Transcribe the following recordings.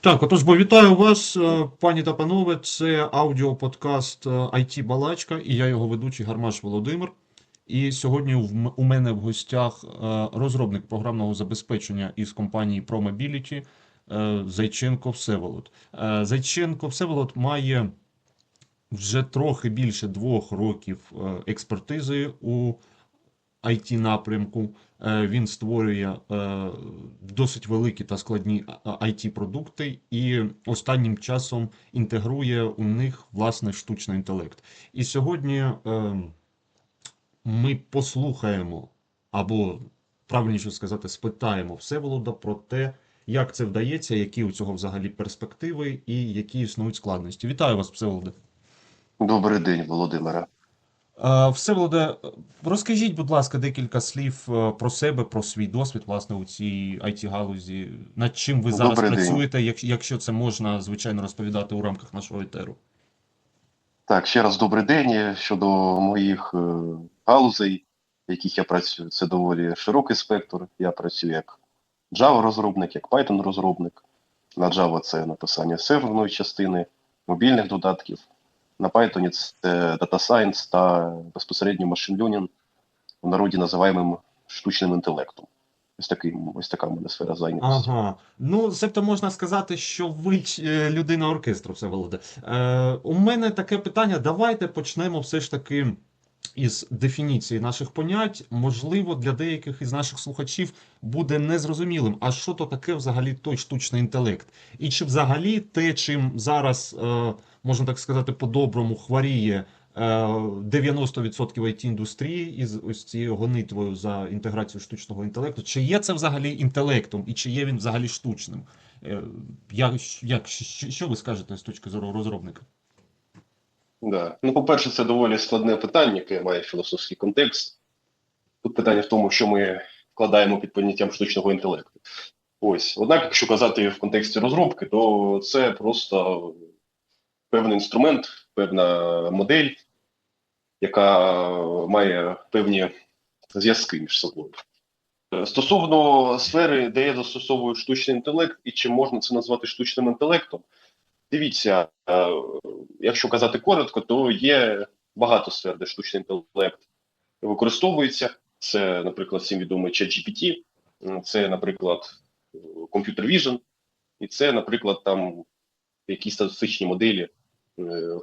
Так, отож, бо вітаю вас, е, пані та панове. Це аудіоподкаст е, IT Балачка, і я його ведучий Гармаш Володимир. І сьогодні у мене в гостях е, розробник програмного забезпечення із компанії ProMobility е, Зайченко Всеволод. Е, Зайченко Всеволод має вже трохи більше двох років е, експертизи у IT напрямку. Е, Він створює е, досить великі та складні it продукти і останнім часом інтегрує у них власне штучний інтелект. І сьогодні е, ми послухаємо, або правильніше сказати, спитаємо Всеволода про те, як це вдається, які у цього взагалі перспективи і які існують складності. Вітаю вас, Всеволоде. Добрий день, Володимире. Е, Всеволоде, розкажіть, будь ласка, декілька слів е, про себе, про свій досвід, власне, у цій IT-галузі. Над чим ви зараз Добрий працюєте, як- якщо це можна, звичайно, розповідати у рамках нашого етеру. Так, ще раз добрий день. Щодо моїх е, галузей, в яких я працюю, це доволі широкий спектр. Я працюю як Java-розробник, як Python-розробник. На Java це написання серверної частини, мобільних додатків. На Python це Data Science та безпосередньо Machine Learning, в народі називаємо штучним інтелектом. Ось, такий, ось така в мене сфера зайнятості. Ага. Ну, себто можна сказати, що ви е, людина оркестру, Всеволоде. Е, у мене таке питання. Давайте почнемо все ж таки із дефініції наших понять. Можливо, для деяких із наших слухачів буде незрозумілим, а що то таке взагалі той штучний інтелект? І чи взагалі те, чим зараз, е, можна так сказати, по-доброму хворіє е, 90% it індустрії із ось цією гонитвою за інтеграцію штучного інтелекту, чи є це взагалі інтелектом, і чи є він взагалі штучним? Е, Як, як, що ви скажете з точки зору розробника? Да. Ну, по-перше, це доволі складне питання, яке має філософський контекст. Тут питання в тому, що ми вкладаємо під поняттям штучного інтелекту. Ось. Однак, якщо казати в контексті розробки, то це просто певний інструмент, певна модель, яка має певні зв'язки між собою. Е, Стосовно сфери, де я застосовую штучний інтелект, і чи можна це назвати штучним інтелектом, дивіться, е, якщо казати коротко, то є багато сфер, де штучний інтелект використовується. Це, наприклад, всім відомий ChatGPT, це, наприклад, Computer Vision, і це, наприклад, там якісь статистичні моделі,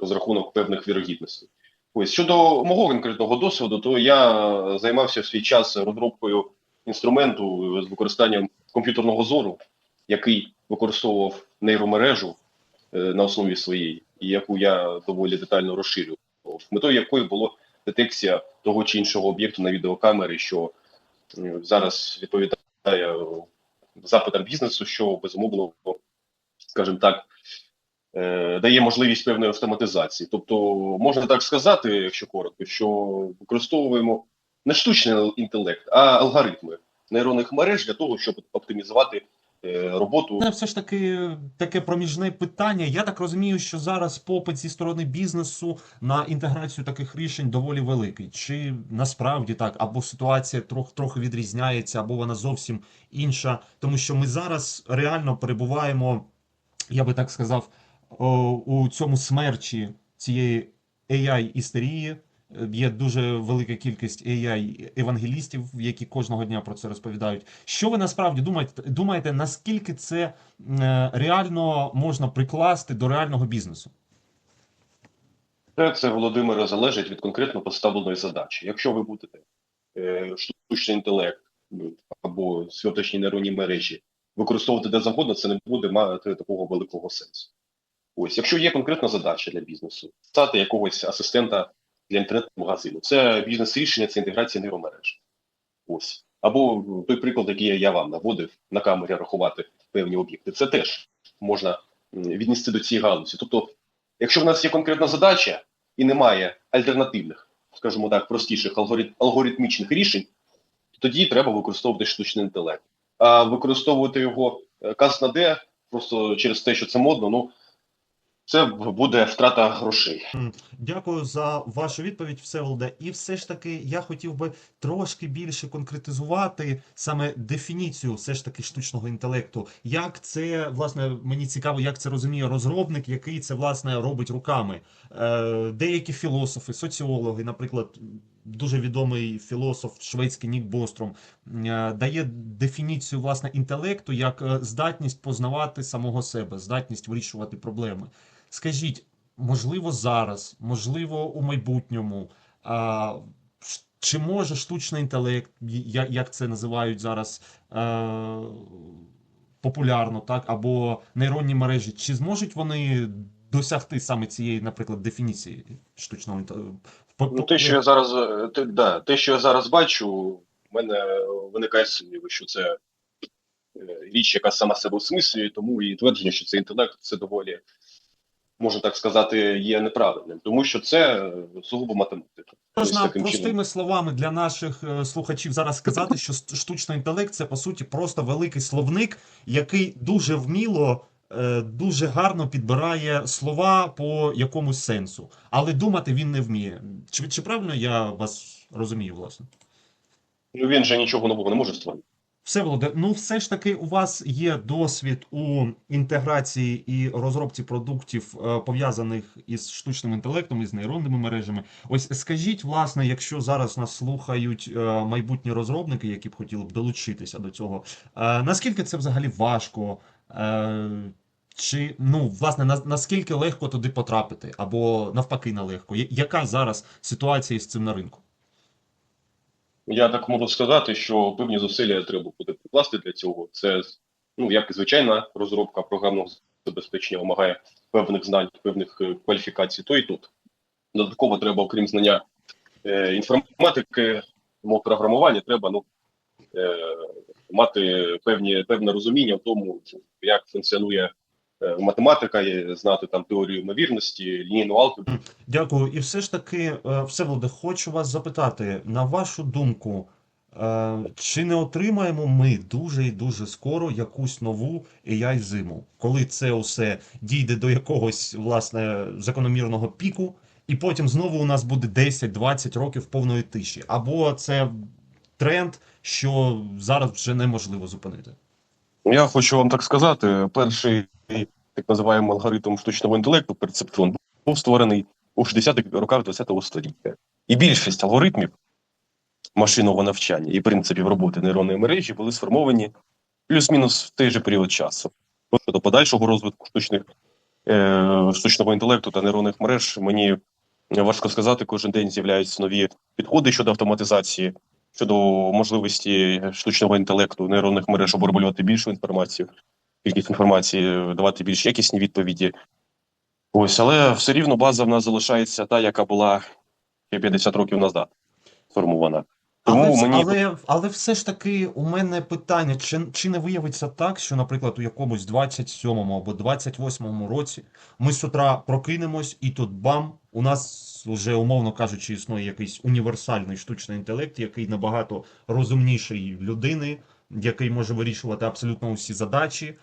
розрахунок певних вірогідностей. Ось щодо мого конкретного досвіду, то я займався в свій час розробкою інструменту з використанням комп'ютерного зору, який використовував нейромережу е, на основі своєї, і яку я доволі детально розширював, метою якої було детекція того чи іншого об'єкту на відеокамери, що е, зараз відповідає е, запитам бізнесу, що безумовно, скажімо так, е, дає можливість певної автоматизації. Тобто, можна так сказати, якщо коротко, що використовуємо не штучний інтелект, а алгоритми нейронних мереж для того, щоб оптимізувати е, роботу мене все ж таки таке проміжне питання. Я так розумію, що зараз попит зі сторони бізнесу на інтеграцію таких рішень доволі великий. Чи насправді так, або ситуація трохи трохи відрізняється, або вона зовсім інша, тому що ми зараз реально перебуваємо, я би так сказав, о, у цьому смерчі цієї AI істерії. Е, Є дуже велика кількість AI евангелістів, які кожного дня про це розповідають. Що ви насправді думаєте, думаєте, наскільки це е, реально можна прикласти до реального бізнесу? Це, це Володимире, залежить від конкретно поставленої задачі. Якщо ви будете е, штучний інтелект ну, або сьогоднішні нейронні мережі використовувати де завгодно, це не буде мати такого великого сенсу. Ось, якщо є конкретна задача для бізнесу, стати якогось асистента для інтернет-магазину, це бізнес-рішення, це інтеграція нейромереж. Ось. Або той приклад, який я вам наводив на камері рахувати певні об'єкти, це теж можна віднести до цієї галузі. Тобто, якщо в нас є конкретна задача і немає альтернативних, скажімо так, простіших алгорит- алгоритмічних рішень, то тоді треба використовувати штучний інтелект. А використовувати його е, каз на де, просто через те, що це модно, ну це буде втрата грошей. Дякую за вашу відповідь, Всеволоде. І все ж таки я хотів би трошки більше конкретизувати саме дефініцію все ж таки штучного інтелекту. Як це, власне, мені цікаво, як це розуміє розробник, який це власне робить руками. Е, деякі філософи, соціологи, наприклад, дуже відомий філософ шведський Нік Бостром, е, дає дефініцію власне інтелекту як е, здатність познавати самого себе, здатність вирішувати проблеми. Скажіть, можливо, зараз, можливо, у майбутньому. А, чи може штучний інтелект, як це називають зараз е, популярно, так, або нейронні мережі, чи зможуть вони досягти саме цієї, наприклад, дефініції штучного інтелекту? Ну, те, що я зараз е, те, да, те, що я зараз бачу, в мене виникає сумніви, що це е, річ, яка сама себе осмислює, тому і твердження, що це інтелект, це доволі, можна так сказати, є неправильним, тому що це е, сугубо математика. Можна простими чином. словами для наших е, слухачів зараз сказати, що штучний інтелект це по суті просто великий словник, який дуже вміло, е, дуже гарно підбирає слова по якомусь сенсу, але думати він не вміє. Чи, чи правильно я вас розумію, власне? Ну він же нічого нового не може створити. Все, Володе, ну все ж таки у вас є досвід у інтеграції і розробці продуктів, е, пов'язаних із штучним інтелектом, із нейронними мережами. Ось скажіть, власне, якщо зараз нас слухають е, майбутні розробники, які б хотіли б долучитися до цього, е, наскільки це взагалі важко? Чи ну власне на, наскільки легко туди потрапити, або навпаки нелегко? Яка зараз ситуація з цим на ринку? Я так можу сказати, що певні зусилля треба буде прикласти для цього. Це ну як і звичайна розробка програмного забезпечення вимагає певних знань, певних е, кваліфікацій, то і тут. Додатково треба, окрім знання е, інформатики, мов програмування, треба ну, е, мати певні, певне розуміння в тому, як функціонує математика, і знати там теорію ймовірності, лінійну алгебру. Дякую. І все ж таки, е, Всеволоде, хочу вас запитати, на вашу думку, е, чи не отримаємо ми дуже і дуже скоро якусь нову AI зиму, коли це усе дійде до якогось власне закономірного піку, і потім знову у нас буде 10-20 років повної тиші, або це тренд, що зараз вже неможливо зупинити. Я хочу вам так сказати: перший так називаємо алгоритм штучного інтелекту, перцептрон, був створений у 60-х роках ХХ століття. І більшість алгоритмів машинного навчання і принципів роботи нейронної мережі були сформовані плюс-мінус в той же період часу. Тобто до подальшого розвитку штучних, е, штучного інтелекту та нейронних мереж мені важко сказати, кожен день з'являються нові підходи щодо автоматизації, щодо можливості штучного інтелекту, нейронних мереж оброблювати більшу інформацію, кількість інформації, давати більш якісні відповіді. Ось, але все рівно база в нас залишається та, яка була ще 50 років назад сформована. Тому Але, мені але, але все ж таки у мене питання, чи, чи не виявиться так, що, наприклад, у якомусь 27-му або 28-му році ми з утра прокинемось, і тут бам, у нас вже, умовно кажучи, існує якийсь універсальний штучний інтелект, який набагато розумніший людини, який може вирішувати абсолютно усі задачі.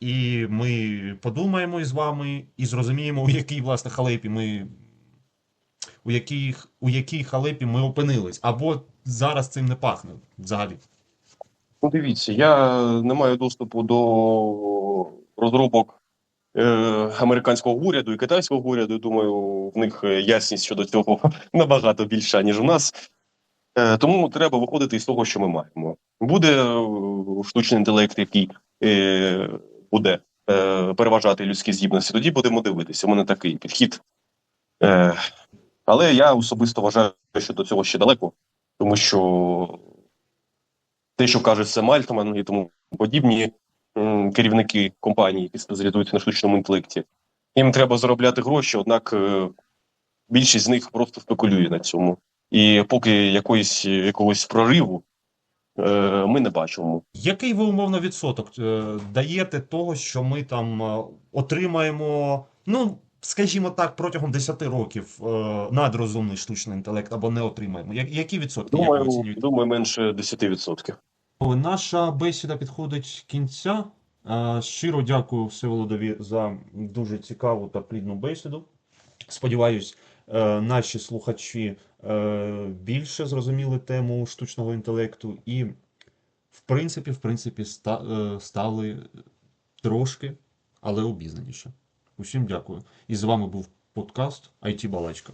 І ми подумаємо із вами і зрозуміємо, у якій, власне, халепі ми у якій, у якій халепі ми опинились, або зараз цим не пахне взагалі. Ну, дивіться, я не маю доступу до розробок е, американського уряду і китайського уряду. Думаю, в них ясність щодо цього набагато більша, ніж у нас. Е, тому треба виходити із того, що ми маємо. Буде е, штучний інтелект, який е, буде е, переважати людські здібності, тоді будемо дивитися. У мене такий підхід. Е, але я особисто вважаю, що до цього ще далеко, тому що те, що каже Сем Альтман і тому подібні керівники компаній, які спеціалізуються на штучному інтелекті, їм треба заробляти гроші, однак е, більшість з них просто спекулює на цьому. І поки якоїсь, якогось прориву е, ми не бачимо. Який ви умовно відсоток е, даєте того, що ми там отримаємо, ну, скажімо так, протягом 10 років е, надрозумний штучний інтелект або не отримаємо? Які відсотки? Думаю, оцінюєте? думаю, менше 10%. Наша бесіда підходить кінця. Е, Щиро дякую Всеволодові за дуже цікаву та плідну бесіду. Сподіваюсь, е, наші слухачі більше зрозуміли тему штучного інтелекту і, в принципі, в принципі, ста- стали трошки, але обізнаніше. Усім дякую. І з вами був подкаст IT Балачка.